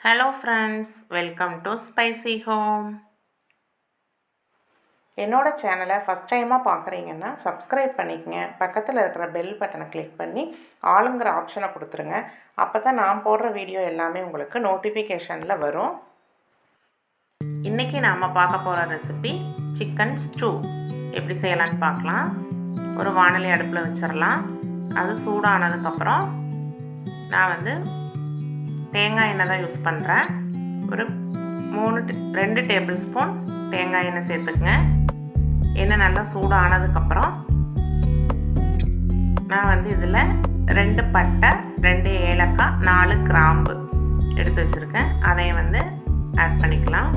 Hello friends welcome to spicy home என்னோட சேனலை first டைமாக பார்க்குறீங்கன்னா சப்ஸ்கிரைப் பண்ணிக்கங்க. பக்கத்தில் இருக்கிற பெல் பட்டனை கிளிக் பண்ணி ஆளுங்கிற ஆப்ஷனை கொடுத்துருங்க. அப்போ தான் நான் போடுற வீடியோ எல்லாமே உங்களுக்கு நோட்டிஃபிகேஷனில் வரும். இன்றைக்கி நாம் பார்க்க போகிற ரெசிபி சிக்கன் ஸ்டூ எப்படி செய்யலான்னு பார்க்கலாம். ஒரு வானிலை அடுப்பில் வச்சிடலாம் அது சூடானதுக்கப்புறம் நான் வந்து தேங்காய் எண்ணெய் தான் யூஸ் பண்ணுறேன் ஒரு மூணு ரெண்டு டேபிள் ஸ்பூன் தேங்காய் எண்ணெய் சேர்த்துக்குங்க. எண்ணெய் நல்லா சூடானதுக்கப்புறம் நான் வந்து இதில் ரெண்டு பட்டை ரெண்டு ஏலக்காய் நாலு கிராம்பு எடுத்து வச்சுருக்கேன். அதையும் வந்து ஆட் பண்ணிக்கலாம்.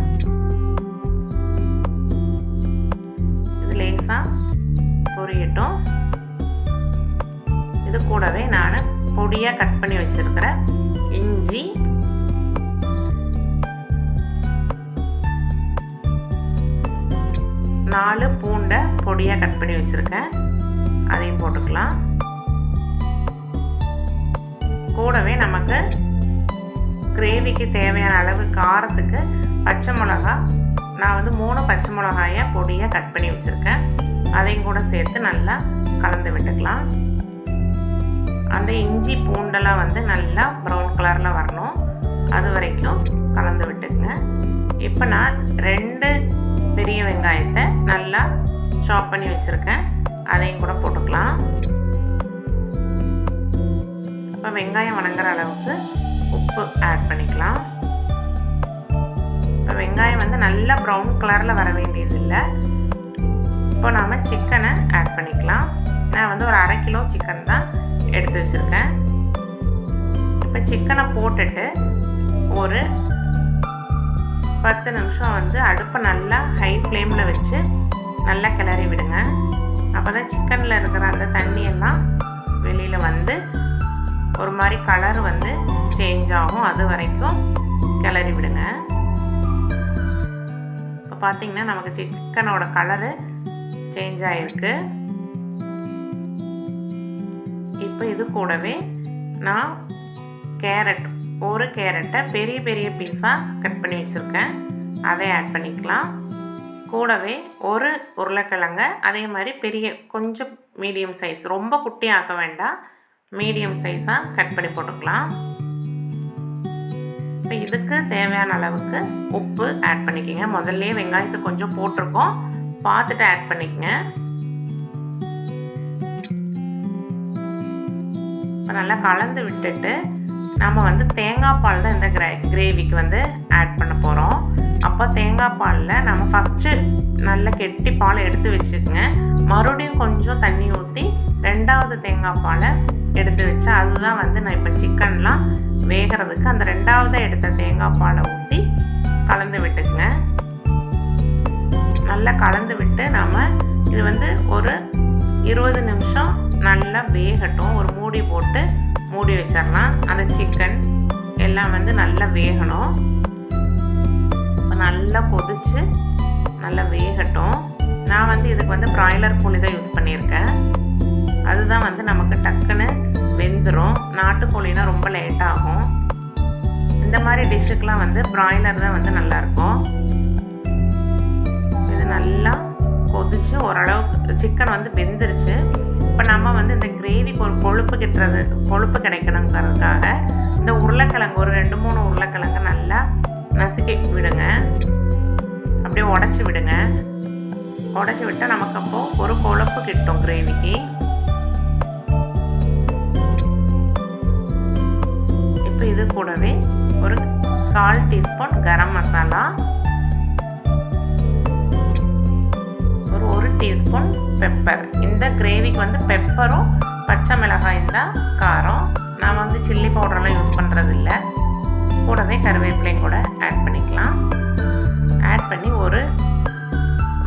இது லேசாக பொரியட்டும். இது கூடவே நான் பொடியாக கட் பண்ணி வச்சுருக்கிற இஞ்சி. நாலு பூண்டை பொடியாக கட் பண்ணி வச்சுருக்கேன். அதையும் போட்டுக்கலாம். கூடவே நமக்கு கிரேவிக்கு தேவையான அளவு காரத்துக்கு பச்சை மிளகா நான் வந்து மூணு பச்சை மிளகாயை பொடியாக கட் பண்ணி வச்சுருக்கேன். அதையும் கூட சேர்த்து நல்லா கலந்து விட்டுக்கலாம். அந்த இஞ்சி பூண்டெல்லாம் வந்து நல்லா ப்ரௌன் கலரில் வரணும். அது வரைக்கும் கலந்து விட்டுக்குங்க. இப்போ நான் ரெண்டு பெரிய வெங்காயத்தை நல்லா ஸ்டாப் பண்ணி வச்சுருக்கேன். அதையும் கூட போட்டுக்கலாம். இப்போ வெங்காயம் வணங்குற அளவுக்கு உப்பு ஆட் பண்ணிக்கலாம். இப்போ வெங்காயம் வந்து நல்லா ப்ரௌன் கலரில் வர வேண்டியதில்லை. இப்போ நாம் சிக்கனை ஆட் பண்ணிக்கலாம். நான் வந்து ஒரு அரை கிலோ சிக்கன் தான் எடுத்து வச்சுருக்கேன். இப்போ சிக்கனை போட்டுட்டு ஒரு பத்து நிமிஷம் வந்து அடுப்பை நல்லா ஹை ஃப்ளேமில் வச்சு நல்லா கிளறி விடுங்க. அப்போ தான் சிக்கனில் இருக்கிற அந்த தண்ணியெல்லாம் வெளியில் வந்து ஒரு மாதிரி கலர் வந்து சேஞ்ச் ஆகும். அது வரைக்கும் கிளறி விடுங்க. இப்போ பார்த்தீங்கன்னா நமக்கு சிக்கனோட கலரு சேஞ்ச் ஆகிருக்கு இப்போ இது கூடவே நான் கேரட் ஒரு கேரட்டை பெரிய பெரிய பீஸாக கட் பண்ணி வச்சுருக்கேன். அதை ஆட் பண்ணிக்கலாம். கூடவே ஒரு உருளைக்கிழங்க அதே மாதிரி பெரிய கொஞ்சம் மீடியம் சைஸ் ரொம்ப குட்டியாக்க வேண்டாம். மீடியம் சைஸாக கட் பண்ணி போட்டுக்கலாம். இப்போ இதுக்கு தேவையான அளவுக்கு உப்பு ஆட் பண்ணிக்கோங்க. முதல்ல வெங்காயத்தை கொஞ்சம் போட்டிருக்கோம். பார்த்துட்டு ஆட் பண்ணிக்கோங்க. இப்போ நல்லா கலந்து விட்டுட்டு நம்ம வந்து தேங்காய் பால் தான் இந்த கிரே கிரேவிக்கு வந்து ஆட் பண்ண போகிறோம் அப்போ தேங்காய் பாலில் நம்ம ஃபஸ்ட்டு நல்ல கெட்டி பால் எடுத்து வச்சுக்கோங்க. மறுபடியும் கொஞ்சம் தண்ணி ஊற்றி ரெண்டாவது தேங்காய் பாலை எடுத்து வச்சு அதுதான் வந்து நான் இப்போ சிக்கன்லாம் வேகிறதுக்கு அந்த ரெண்டாவது எடுத்த தேங்காய் பாலை ஊற்றி கலந்து விட்டுக்குங்க. நல்லா கலந்து விட்டு நாம் இது வந்து ஒரு இருபது நிமிஷம் நல்லா வேகட்டும். ஒரு மூடி போட்டு மூடி வச்சிடலாம் அந்த சிக்கன் எல்லாம் வந்து நல்லா வேகணும். நல்லா கொதிச்சு நல்லா வேகட்டும். நான் வந்து இதுக்கு வந்து பிராய்லர் கோழி தான் யூஸ் பண்ணியிருக்கேன். அதுதான் வந்து நமக்கு டக்குன்னு வெந்துடும் நாட்டுக்கோழினா ரொம்ப லேட் ஆகும். இந்த மாதிரி டிஷ்ஷுக்கெலாம் வந்து பிராய்லர் தான் வந்து நல்லாயிருக்கும் இது நல்லா கொதிச்சு ஓரளவுக்கு சிக்கன் வந்து வெந்துருச்சு. இப்போ நம்ம வந்து இந்த கிரேவிக்கு ஒரு கொழுப்பு கிட்டுறது கொழுப்பு கிடைக்கணுங்கிறதுக்காக இந்த உருளைக்கிழங்கு ஒரு ரெண்டு மூணு உருளைக்கிழங்கு நல்லா நசுக்கி விடுங்க. அப்படியே உடச்சி விடுங்க. உடச்சி விட்டால் நமக்கு அப்போது ஒரு கொழுப்பு கிட்டும் கிரேவிக்கு இப்போ இது கூடவே ஒரு கால் டீஸ்பூன் கரம் மசாலா ஒரு டீஸ்பூன் பெப்பர் இந்த கிரேவிக்கு வந்து பெப்பரும் பச்சை மிளகாயும் தான் காரம். நான் வந்து சில்லி பவுடர்லாம் யூஸ் பண்ணுறது இல்லை கூடவே கருவேப்பிலையும் கூட ஆட் பண்ணிக்கலாம். ஆட் பண்ணி ஒரு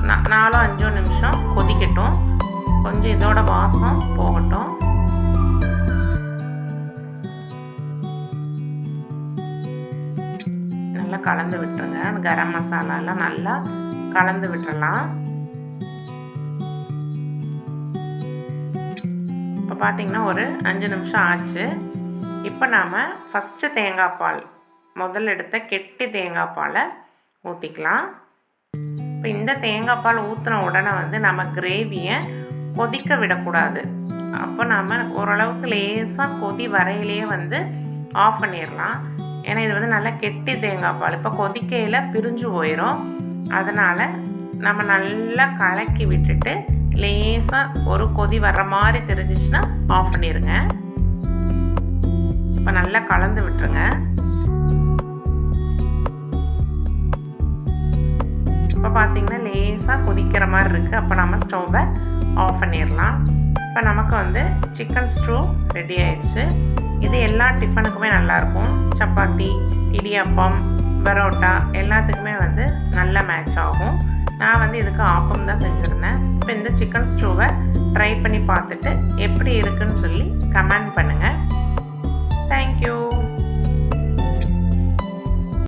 நா- நாலோ அஞ்சோ நிமிஷம் கொதிக்கட்டும். கொஞ்சம் இதோட வாசம் போகட்டும். நல்லா கலந்து விட்டுருங்க. அந்த கரம் மசாலாலாம் நல்லா கலந்து விட்டுறலாம். இப்போ பார்த்தீங்கன்னா ஒரு அஞ்சு நிமிஷம் ஆச்சு. இப்போ நாம் ஃபஸ்ட்டு தேங்காய் பால் முதல்ல எடுத்த கெட்டி தேங்காய் பாலை ஊற்றிக்கலாம் இப்போ இந்த தேங்காய் பால் ஊற்றின உடனே வந்து நம்ம கிரேவியை கொதிக்க விடக்கூடாது. அப்போ நாம் ஓரளவுக்கு லேசாக கொதி வரையிலேயே வந்து ஆஃப் பண்ணிடலாம். ஏன்னா இது வந்து நல்லா கெட்டி தேங்காய் பால். இப்போ கொதிக்கையில் பிரிஞ்சு போயிடும் அதனால் நம்ம நல்லா கலக்கி விட்டுட்டு லேசாக ஒரு கொதி வர்ற மாதிரி தெரிஞ்சிச்சுன்னா ஆஃப் பண்ணிடுங்க இப்போ நல்லா கலந்து விட்டுருங்க. இப்போ பார்த்தீங்கன்னா லேசாக கொதிக்கிற மாதிரி இருக்குது அப்போ நம்ம ஸ்டவ்வை ஆஃப் பண்ணிடலாம் இப்போ நமக்கு வந்து சிக்கன் ஸ்டூ ரெடி ஆயிடுச்சு. இது எல்லா டிஃபனுக்குமே நல்லாயிருக்கும் சப்பாத்தி இடியப்பம் பரோட்டா எல்லாத்துக்குமே வந்து நல்ல மேட்ச் ஆகும். நான் வந்து இதுக்கு ஆப்பம் தான் செஞ்சுருந்தேன். இப்போ இந்த சிக்கன் ஸ்டூவை ட்ரை பண்ணி பார்த்துட்டு எப்படி இருக்குன்னு சொல்லி கமெண்ட் பண்ணுங்கள் தேங்க்யூ